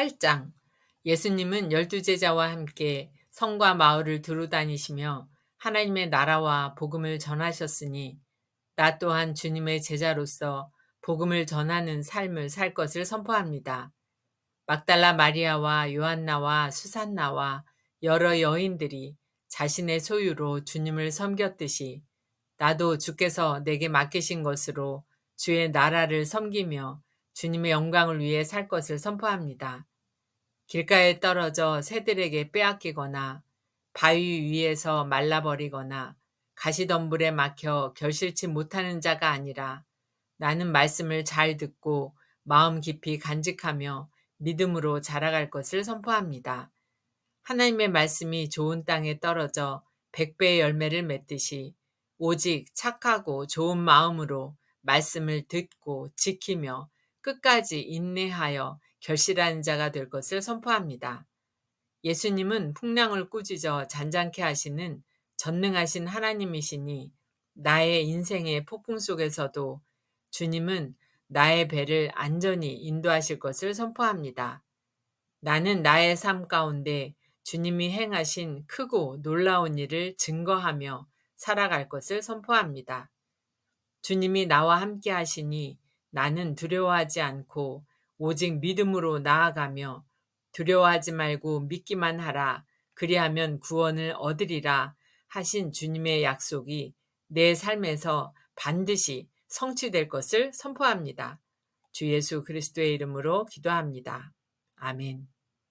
8장 예수님은 열두 제자와 함께 성과 마을을 두루 다니시며 하나님의 나라와 복음을 전하셨으니 나 또한 주님의 제자로서 복음을 전하는 삶을 살 것을 선포합니다. 막달라 마리아와 요한나와 수산나와 여러 여인들이 자신의 소유로 주님을 섬겼듯이 나도 주께서 내게 맡기신 것으로 주의 나라를 섬기며 주님의 영광을 위해 살 것을 선포합니다. 길가에 떨어져 새들에게 빼앗기거나 바위 위에서 말라버리거나 가시덤불에 막혀 결실치 못하는 자가 아니라 나는 말씀을 잘 듣고 마음 깊이 간직하며 믿음으로 자라갈 것을 선포합니다. 하나님의 말씀이 좋은 땅에 떨어져 백배의 열매를 맺듯이 오직 착하고 좋은 마음으로 말씀을 듣고 지키며 끝까지 인내하여 결실하는 자가 될 것을 선포합니다. 예수님은 풍랑을 꾸짖어 잔잔케 하시는 전능하신 하나님이시니 나의 인생의 폭풍 속에서도 주님은 나의 배를 안전히 인도하실 것을 선포합니다. 나는 나의 삶 가운데 주님이 행하신 크고 놀라운 일을 증거하며 살아갈 것을 선포합니다. 주님이 나와 함께 하시니 나는 두려워하지 않고 오직 믿음으로 나아가며 두려워하지 말고 믿기만 하라. 그리하면 구원을 얻으리라 하신 주님의 약속이 내 삶에서 반드시 성취될 것을 선포합니다. 주 예수 그리스도의 이름으로 기도합니다. 아멘.